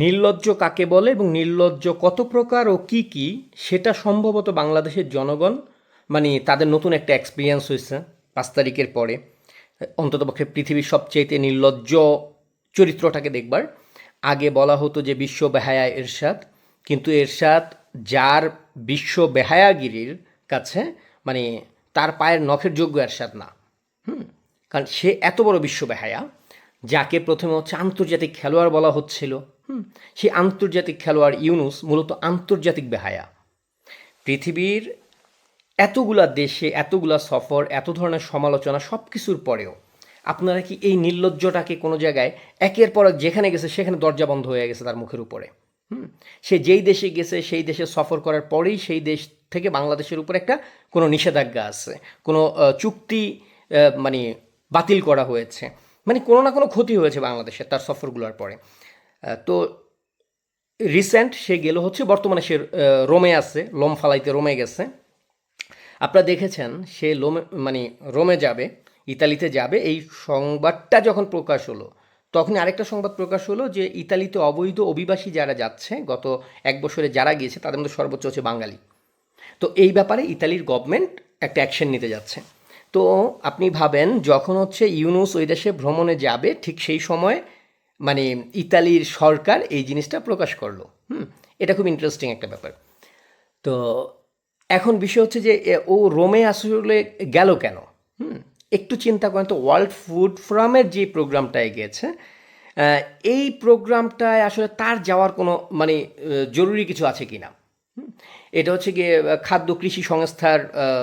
নির্লজ্জ কাকে বলে এবং নির্লজ্জ কত প্রকার ও কি কি, সেটা সম্ভবত বাংলাদেশের জনগণ মানে তাদের নতুন একটা এক্সপিরিয়েন্স হয়েছে পাঁচ তারিখের পরে। অন্ততপক্ষে পৃথিবীর সবচেয়েতে নির্লজ্জ চরিত্রটাকে দেখবার। আগে বলা হতো যে বিশ্ব বেহায়া এরশাদ, কিন্তু এরশাদ যার বিশ্ব বেহায়াগিরির কাছে মানে তার পায়ের নখের যোগ্য এরশাদ না। হুম, কারণ সে এত বড় বিশ্ব বেহায়া, যাকে প্রথমে হচ্ছে আন্তর্জাতিক খেলোয়াড় বলা হচ্ছিল। হুম, সেই আন্তর্জাতিক খেলোয়াড় ইউনুস মূলত আন্তর্জাতিক বেহায়া। পৃথিবীর এতগুলা দেশে, এতগুলা সফর, এত ধরনের সমালোচনা সব কিছুর পরেও আপনারা কি এই নির্লজ্জটাকে কোনো জায়গায় একের পর যেখানে গেছে সেখানে দরজা বন্ধ হয়ে গেছে তার মুখের উপরে। হুম, সে যেই দেশে গেছে সেই দেশে সফর করার পরেই সেই দেশ থেকে বাংলাদেশের উপর একটা কোনো নিষেধাজ্ঞা আছে, কোনো চুক্তি মানে বাতিল করা হয়েছে। মানে কোনো না কোনো ক্ষতি হয়েছে বাংলাদেশের তার সফরগুলোর পরে। তো রিসেন্ট সে গেল হচ্ছে, বর্তমানে সে রোমে আছে লোম ফালাইতে রোমে গেছে। আপনারা দেখেছেন, সে লোমে মানে রোমে যাবে, ইতালিতে যাবে। এই সংবাদটা যখন প্রকাশ হলো, তখনই আরেকটা সংবাদ প্রকাশ হলো যে ইতালিতে অবৈধ অভিবাসী যারা যাচ্ছে, গত এক বছরে যারা গিয়েছে, তাদের মধ্যে সর্বোচ্চ হচ্ছে বাঙালি। তো এই ব্যাপারে ইতালির গভর্নমেন্ট একটা অ্যাকশন নিতে যাচ্ছে। তো আপনি ভাবেন, যখন হচ্ছে ইউনুস ওই দেশে ভ্রমণে যাবে, ঠিক সেই সময় মানে ইতালির সরকার এই জিনিসটা প্রকাশ করল। হুম, এটা খুব ইন্টারেস্টিং একটা ব্যাপার। তো এখন বিষয় হচ্ছে যে ও রোমে আসলে গেল কেন? হুম, একটু চিন্তা করেন তো, ওয়ার্ল্ড ফুড ফোরামের যে প্রোগ্রামটায় গিয়েছে এই প্রোগ্রামটায় আসলে তার যাওয়ার কোনো মানে জরুরি কিছু আছে কি না এটা হচ্ছে গিয়ে খাদ্য কৃষি সংস্থার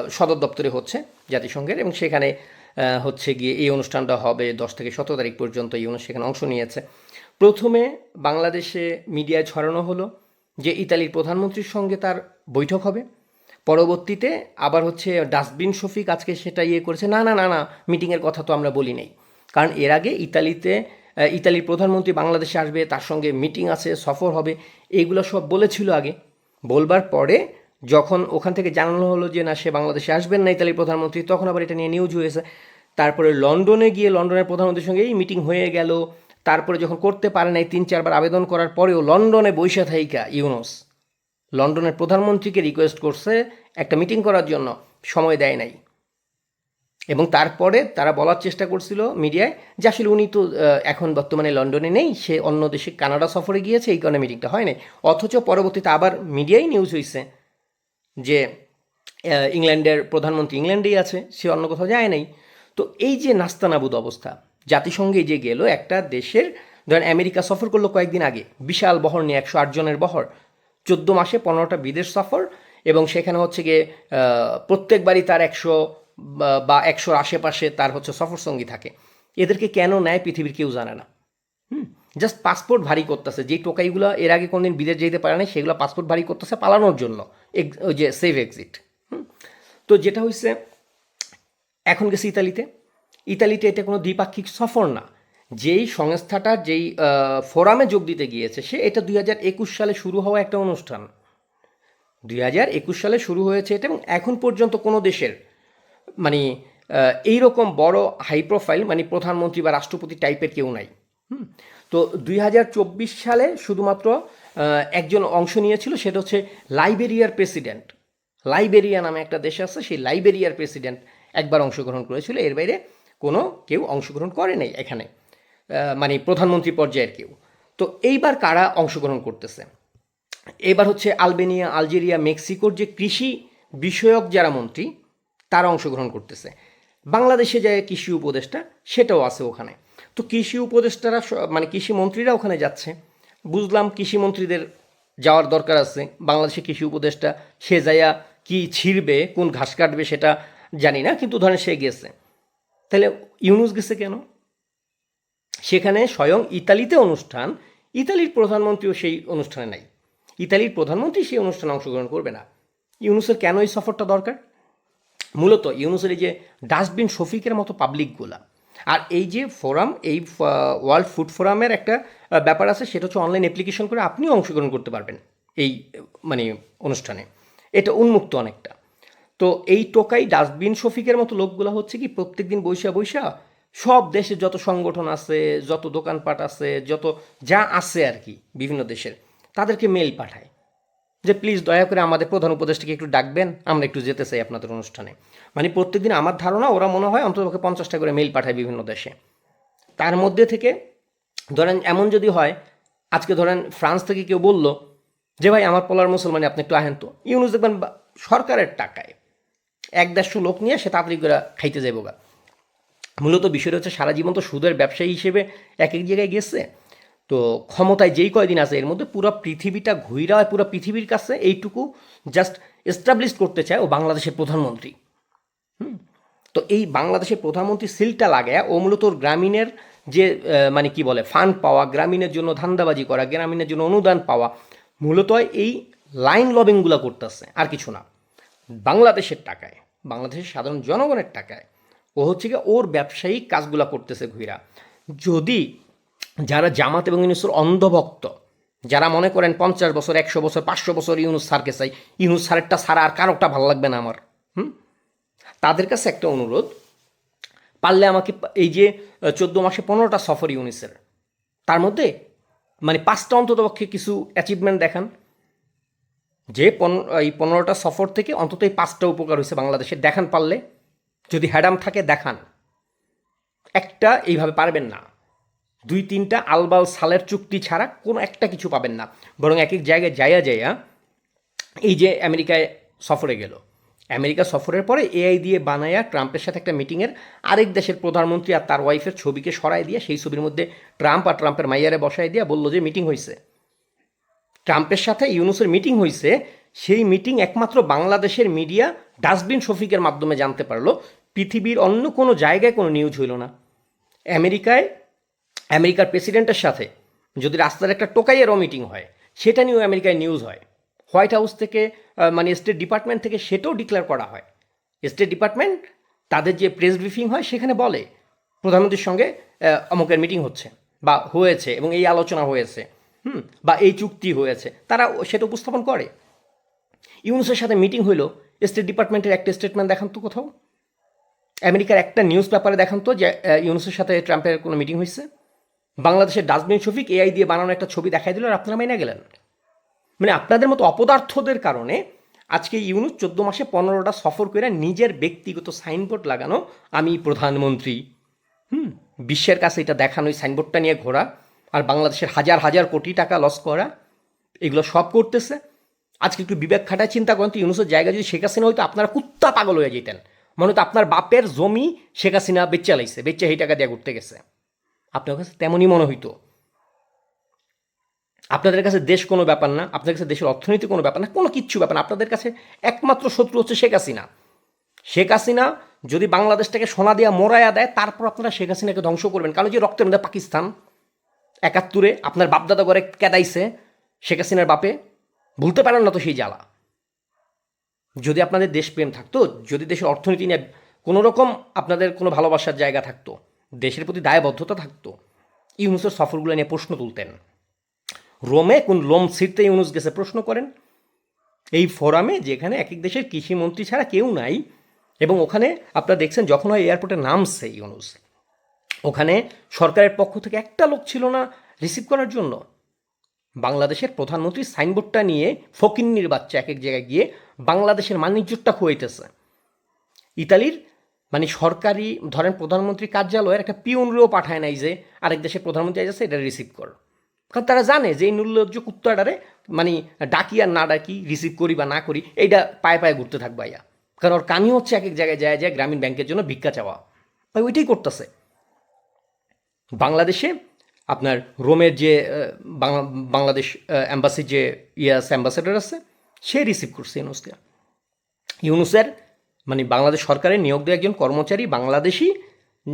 সদর দপ্তরে হচ্ছে জাতিসংঘের এবং সেখানে হচ্ছে গিয়ে এই অনুষ্ঠানটা হবে দশ থেকে সতেরো তারিখ পর্যন্ত এই অনুষ্ঠান সেখানে অংশ নিয়েছে। প্রথমে বাংলাদেশে মিডিয়ায় ছড়ানো হলো যে ইতালির প্রধানমন্ত্রীর সঙ্গে তার বৈঠক হবে। পরবর্তীতে আবার হচ্ছে ডাস্টবিন শফিক আজকে সেটা ইয়ে করেছে। না না না না, মিটিংয়ের কথা তো আমরা বলি নাই। কারণ এর আগে ইতালিতে ইতালির প্রধানমন্ত্রী বাংলাদেশে আসবে, তার সঙ্গে মিটিং আছে, সফর হবে এইগুলো সব বলেছিল আগে। বলবার পরে যখন ওখান থেকে জানানো হলো যে, না, সে বাংলাদেশে আসবেন না ইতালির প্রধানমন্ত্রী, তখন আবার এটা নিয়ে নিউজ হয়েছে। তারপরে লন্ডনে গিয়ে লন্ডনের প্রধানমন্ত্রীর সঙ্গে এই মিটিং হয়ে গেল। তারপরে যখন করতে পারে নাই, তিন, চারবার আবেদন করার পরেও লন্ডনে বৈশা থাইকা ইউনুস লন্ডনের প্রধানমন্ত্রীকে রিকোয়েস্ট করছে একটা মিটিং করার জন্য, সময় দেয় নাই। এবং তারপরে তারা বলার চেষ্টা করছিল মিডিয়ায় যে, আসলে উনি তো এখন বর্তমানে লন্ডনে নেই, সে অন্য দেশে কানাডা সফরে গিয়েছে, এই কারণে মিটিংটা হয় নাই। অথচ পরবর্তীতে আবার মিডিয়ায় নিউজ হয়েছে যে ইংল্যান্ডের প্রধানমন্ত্রী ইংল্যান্ডেই আছে, সে অন্য কোথাও যায় নাই। তো এই যে নাস্তানাবুদ অবস্থা, জাতিসংঘে যে গেল, একটা দেশের, ধরেন আমেরিকা সফর করল কয়েকদিন আগে, বিশাল বহর নিয়ে, একশো জনের বহর। চোদ্দ মাসে পনেরোটা বিদেশ সফর, এবং সেখানে হচ্ছে গিয়ে প্রত্যেকবারই তার একশো, বা একশোর আশেপাশে তার হচ্ছে সফর সঙ্গী থাকে। এদেরকে কেন নেয় পৃথিবীর কেউ জানে না। হুম, জাস্ট পাসপোর্ট ভারী করতেছে। যেই টোকাইগুলো এর আগে কোনদিন বিদেশ যেতে পারে না সেগুলো পাসপোর্ট ভারী করতেছে পালানোর জন্য। ওই যে সেভ এক্সিট তো যেটা হয়েছে এখন গেছে ইতালিতে। ইতালিতে এটা কোনো দ্বিপাক্ষিক সফর না। যেই সংস্থাটা যেই ফোরামে যোগ দিতে গিয়েছে সে এটা দুই হাজার একুশ সালে শুরু হওয়া একটা অনুষ্ঠান। দুই হাজার একুশ সালে শুরু হয়েছে এটা এবং এখন পর্যন্ত কোনো দেশের মানে আহ, এইরকম বড় হাই প্রোফাইল মানে প্রধানমন্ত্রী বা রাষ্ট্রপতি টাইপের কেউ নাই। হুম? তো দুই হাজার চব্বিশ সালে শুধুমাত্র একজন অংশ নিয়েছিল, সেটা হচ্ছে লাইবেরিয়ার প্রেসিডেন্ট। লাইবেরিয়া নামে একটা দেশ আছে, সেই লাইবেরিয়ার প্রেসিডেন্ট একবার অংশগ্রহণ করেছিল, এর বাইরে কোনো কেউ অংশগ্রহণ করে নাই এখানে মানে প্রধানমন্ত্রী পর্যায়ের কেউ। তো এইবার কারা অংশগ্রহণ করতেছে? এবার হচ্ছে আলবেনিয়া, আলজেরিয়া, মেক্সিকোর যে কৃষি বিষয়ক যারা মন্ত্রী, তারা অংশগ্রহণ করতেছে। বাংলাদেশে যে কৃষি উপদেষ্টা, সেটাও আছে ওখানে। তো কৃষি উপদেষ্টারা মানে কৃষি মন্ত্রীরা ওখানে যাচ্ছে। বুঝলাম কৃষি মন্ত্রীদের যাওয়ার দরকার আছে। বাংলাদেশে কৃষি উপদেষ্টা, সে যাইয়া কি ছিঁড়বে, কোন ঘাস কাটবে সেটা জানি না, কিন্তু ধরেন সে গেছে। তাহলে ইউনুস গেছে কেন? সেখানে স্বয়ং ইতালিতে অনুষ্ঠান, ইতালির প্রধানমন্ত্রীও সেই অনুষ্ঠানে নাই। ইতালির প্রধানমন্ত্রী সেই অনুষ্ঠানে অংশগ্রহণ করবে না। ইউনুসের কেন এই সফরটা দরকার? মূলত ইউনুসের এই যে ডাস্টবিন শফিকের মতো পাবলিকগুলা আর এই যে ফোরাম এই ওয়ার্ল্ড ফুড ফোরামের একটা ব্যাপার আছে, সেটা হচ্ছে অনলাইন অ্যাপ্লিকেশন করে আপনিও অংশগ্রহণ করতে পারবেন এই মানে অনুষ্ঠানে। এটা উন্মুক্ত অনেকটা। তো এই টোকাই ডাস্টবিন শফিকের মতো লোকগুলো হচ্ছে কি, প্রত্যেকদিন বৈশা বৈশা সব দেশে যত সংগঠন আছে, যত দোকানপাট আছে, যত যা আছে আর কি, বিভিন্ন দেশের, তাদেরকে মেল পাঠায়। যে প্লিজ দয়া করে আমাদের প্রধান উপদেষ্টাকে একটু ডাকবেন, আমরা একটু যেতে চাই আপনাদের অনুষ্ঠানে। মানে প্রত্যেকদিন আমার ধারণা, ওরা মনে হয় অন্ততপক্ষে পঞ্চাশটা করে মেল পাঠায় বিভিন্ন দেশে। তার মধ্যে থেকে ধরেন এমন যদি হয়, আজকে ধরেন ফ্রান্স থেকে কেউ বলল যে, ভাই, আমার পোলার মুসলমানি আপনি একটু আহেন তো। ইউনুস দেখবেন সরকারের টাকায় এক দেড়শো লোক নিয়ে সে তাড়াতাড়ি করে খাইতে যাব গা। মূলত বিষয়টা হচ্ছে সারা জীবন তো সুদের ব্যবসায়ী হিসেবে এক এক জায়গায় গেছে। তো ক্ষমতায় যেই কয়দিন আছে, এর মধ্যে পুরো পৃথিবীটা ঘুইরা পুরো পৃথিবীর কাছে এইটুকু জাস্ট এস্টাবলিশ করতে চায় ও বাংলাদেশের প্রধানমন্ত্রী। হুম? তো এই বাংলাদেশের প্রধানমন্ত্রী সিলটা লাগায় ও মূলত গ্রামীণের যে মানে কি বলে ফান্ড পাওয়া, গ্রামীণের জন্য ধান্দাবাজি করা, গ্রামীণের জন্য অনুদান পাওয়া, মূলত এই লাইন লবিংগুলো করতেছে, আর কিছু না। বাংলাদেশের টাকায়, বাংলাদেশের সাধারণ জনগণের টাকায়, ও হচ্ছে কি ওর ব্যবসায়িক কাজগুলো করতেছে ঘুইরা। যদি যারা জামাত এবং ইউনুসের অন্ধভক্ত, যারা মনে করেন পঞ্চাশ বছর, একশো বছর, পাঁচশো বছর ইউনুস স্যারকে চাই, ইউনুস স্যারেরটা ছাড়া আর কারোটা ভালো লাগবে না আমার, হুম? তাদের কাছে একটা অনুরোধ পারলে আমাকে এই যে চোদ্দ মাসে পনেরোটা সফর ইউনিসের তার মধ্যে মানে পাঁচটা অন্তত পক্ষে কিছু অ্যাচিভমেন্ট দেখান। যে এই পনেরোটা সফর থেকে অন্তত এই পাঁচটা উপকার হয়েছে বাংলাদেশে। দেখান পারলে। যদি হ্যাডাম থাকে, দেখান। একটা এইভাবে পারবেন না। দুই তিনটা আলবাল সালের চুক্তি ছাড়া কোনো একটা কিছু পাবেন না। বরং এক এক জায়গায় যাইয়া যাইয়া এই যে আমেরিকায় সফরে গেল। আমেরিকা সফরের পরে এআই দিয়ে বানায়া ট্রাম্পের সাথে একটা মিটিংয়ের আরেক দেশের প্রধানমন্ত্রী আর তার ওয়াইফের ছবিকে সরাই দিয়ে, সেই ছবির মধ্যে ট্রাম্প আর ট্রাম্পের মাইয়ারে বসাই দিয়ে বলল যে মিটিং হয়েছে ট্রাম্পের সাথে ইউনুসের মিটিং হয়েছে সেই মিটিং একমাত্র বাংলাদেশের মিডিয়া ডাস্টবিন শফিকের মাধ্যমে জানতে পারল। পৃথিবীর অন্য কোনো জায়গায় কোনো নিউজ হইল না। আমেরিকায়, আমেরিকার প্রেসিডেন্টের সাথে যদি রাস্তার একটা টোকাইয়েরও মিটিং হয়, সেটা নিয়েও আমেরিকায় নিউজ হয়। হোয়াইট হাউস থেকে মানে স্টেট ডিপার্টমেন্ট থেকে সেটাও ডিক্লেয়ার করা হয়। স্টেট ডিপার্টমেন্ট তাদের যে প্রেস ব্রিফিং হয়, সেখানে বলে প্রধানমন্ত্রীর সঙ্গে অমুকের মিটিং হচ্ছে বা হয়েছে এবং এই আলোচনা হয়েছে, হুম, বা এই চুক্তি হয়েছে। তারা সেটা উপস্থাপন করে। ইউনুসের সাথে মিটিং হইল স্টেট ডিপার্টমেন্টের একটা স্টেটমেন্ট দেখান তো কোথাও। আমেরিকার একটা নিউজ পেপারে দেখান তো যে ইউনুসের সাথে ট্রাম্পের কোনো মিটিং হয়েছে বাংলাদেশের ডাস্টবিন শফিক এআই দিয়ে বানানো একটা ছবি দেখাই দিল আর আপনারা মাইনে গেলেন। মানে আপনাদের মতো অপদার্থদের কারণে আজকে ইউনুস চোদ্দ মাসে পনেরোটা সফর করে নিজের ব্যক্তিগত সাইনবোর্ড লাগানো আমি প্রধানমন্ত্রী। হুম, বিশ্বের কাছে এটা দেখানো ওই সাইনবোর্ডটা নিয়ে ঘোরা আর বাংলাদেশের হাজার হাজার কোটি টাকা লস করা, এগুলো সব করতেছে। আজকে একটু বিবেক খাটায় চিন্তা করেন তো, ইউনুসের জায়গা যদি শেখ হাসিনা হয়তো আপনারা কুত্তা পাগল হয়ে যেতেন। মনে হতো আপনার বাপের জমি শেখ হাসিনা বেচা লাইছে, বেচা এই টাকা দিয়ে ঘুরতে গেছে। আপনার কাছে তেমনই মনে হইতো। আপনাদের কাছে দেশ কোনো ব্যাপার না, আপনাদের কাছে দেশের অর্থনীতি কোনো ব্যাপার না, কোনো কিচ্ছু ব্যাপার না। আপনাদের কাছে একমাত্র শত্রু হচ্ছে শেখ হাসিনা। শেখ হাসিনা যদি বাংলাদেশটাকে সোনা দিয়া মোড়াইয়া দেয়, তারপর আপনারা শেখ হাসিনাকে ধ্বংস করবেন। কারণ যে রক্তের মধ্যে পাকিস্তান, একাত্তরে আপনার বাপদাদা করে কেদাইছে শেখ হাসিনার বাপে, ভুলতে পারেন না তো সেই জ্বালা। যদি আপনাদের দেশপ্রেম থাকতো, যদি দেশের অর্থনীতি নিয়ে কোনো রকম আপনাদের কোনো ভালোবাসার জায়গা থাকতো, দেশের প্রতি দায়বদ্ধতা থাকতো, ইউনুসের সফরগুলো নিয়ে প্রশ্ন তুলতেন। রোমে কোন লোম ছিঁড়তে ইউনুস গেছে প্রশ্ন করেন। এই ফোরামে যেখানে এক এক দেশের কৃষিমন্ত্রী ছাড়া কেউ নাই, এবং ওখানে আপনারা দেখছেন যখন হয় এয়ারপোর্টে নামছে ইউনুস, ওখানে সরকারের পক্ষ থেকে একটা লোক ছিল না রিসিভ করার জন্য। বাংলাদেশের প্রধানমন্ত্রী সাইনবোর্ডটা নিয়ে ফকিন্নির বাচ্চা এক এক জায়গায় গিয়ে বাংলাদেশের মানিজ্যটা খুয়াইতেছে ইতালির মানে সরকারি, ধরেন প্রধানমন্ত্রী কার্যালয়ের একটা পিউনরেও পাঠায় নাই যে আরেক দেশের প্রধানমন্ত্রী আছে এটা রিসিভ কর। কারণ তারা জানে যে এই নির্লজ্জ কুত্তাটারে মানে ডাকি আর না ডাকি রিসিভ করি বা না করি, এইটা পায়ে পায়ে ঘুরতে থাকবা ইয়া কারণ ওর কামি হচ্ছে এক এক জায়গায় যায় যায় গ্রামীণ ব্যাংকের জন্য ভিক্ষা চাওয়া। ভাই ওইটাই করতেছে। বাংলাদেশে আপনার রোমের যে বাংলা- বাংলাদেশ অ্যাম্বাসির যে ইয়াস অ্যাম্বাসেডর আছে, সে রিসিভ করছে ইউনুসকে। ইউনুসের মানে বাংলাদেশ সরকারের নিয়োগ দেওয়া একজন কর্মচারী বাংলাদেশি,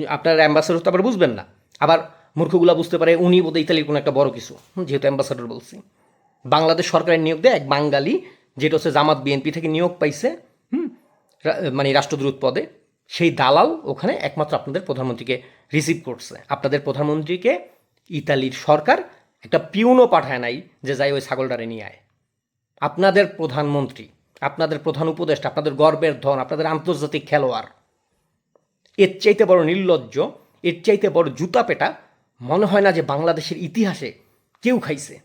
আপনার অ্যাম্বাসেডর তো আবার বুঝবেন না। আবার মূর্খগুলা বুঝতে পারে, উনি বোধহয় ইতালির কোনো একটা বড় কিছু যেহেতু অ্যাম্বাসেডর বলছি। বাংলাদেশ সরকারের নিয়োগ দেয় এক বাঙালি, যেটা হচ্ছে জামাত বিএনপি থেকে নিয়োগ পাইছে, হুম মানে রাষ্ট্রদূত পদে, সেই দালাল ওখানে একমাত্র আপনাদের প্রধানমন্ত্রীকে রিসিভ করছে। আপনাদের প্রধানমন্ত্রীকে ইতালির সরকার একটা পিউনও পাঠায় নাই যে যাই ওই ছাগলটারে নিয়ে আয়। আপনাদের প্রধানমন্ত্রী, আপনাদের প্রধান উপদেষ্টা, আপনাদের গর্বের ধন, আপনাদের আন্তর্জাতিক খেলোয়াড়, এর চাইতে বড় নির্লজ্জ, এর চাইতে বড় জুতা পেটা মনে হয় না যে বাংলাদেশের ইতিহাসে কেউ খাইছে।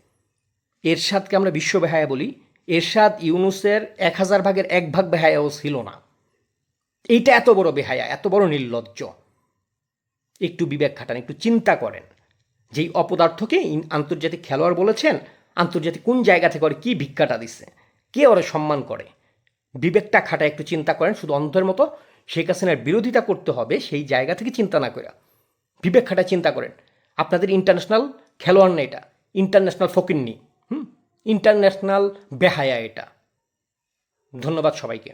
এরশাদকে আমরা বিশ্ব বেহায়া বলি। এরশাদ ইউনুসের এক হাজার ভাগের এক ভাগ বেহায়াও ছিল না। এইটা এত বড় বেহায়া, এত বড় নির্লজ্জ। একটু বিবেক খাটান, একটু চিন্তা করেন। যেই অপদার্থকে আন্তর্জাতিক খেলোয়াড় বলেছেন, আন্তর্জাতিক কোন জায়গা থেকে ওরে কী ভিক্ষাটা দিচ্ছে কে ওরে সম্মান করে? বিবেকটা খাটা একটু চিন্তা করেন, শুধু অন্ধের মতো। শেখ হাসিনার বিরোধিতা করতে হবে সেই জায়গা থেকে চিন্তা না করে বিবেক খাটা চিন্তা করেন। আপনাদের ইন্টারন্যাশনাল খেলোয়াড় না এটা। ইন্টারন্যাশনাল ফকিন্নি হুম? ইন্টারন্যাশনাল বেহায়া এটা। ধন্যবাদ সবাইকে।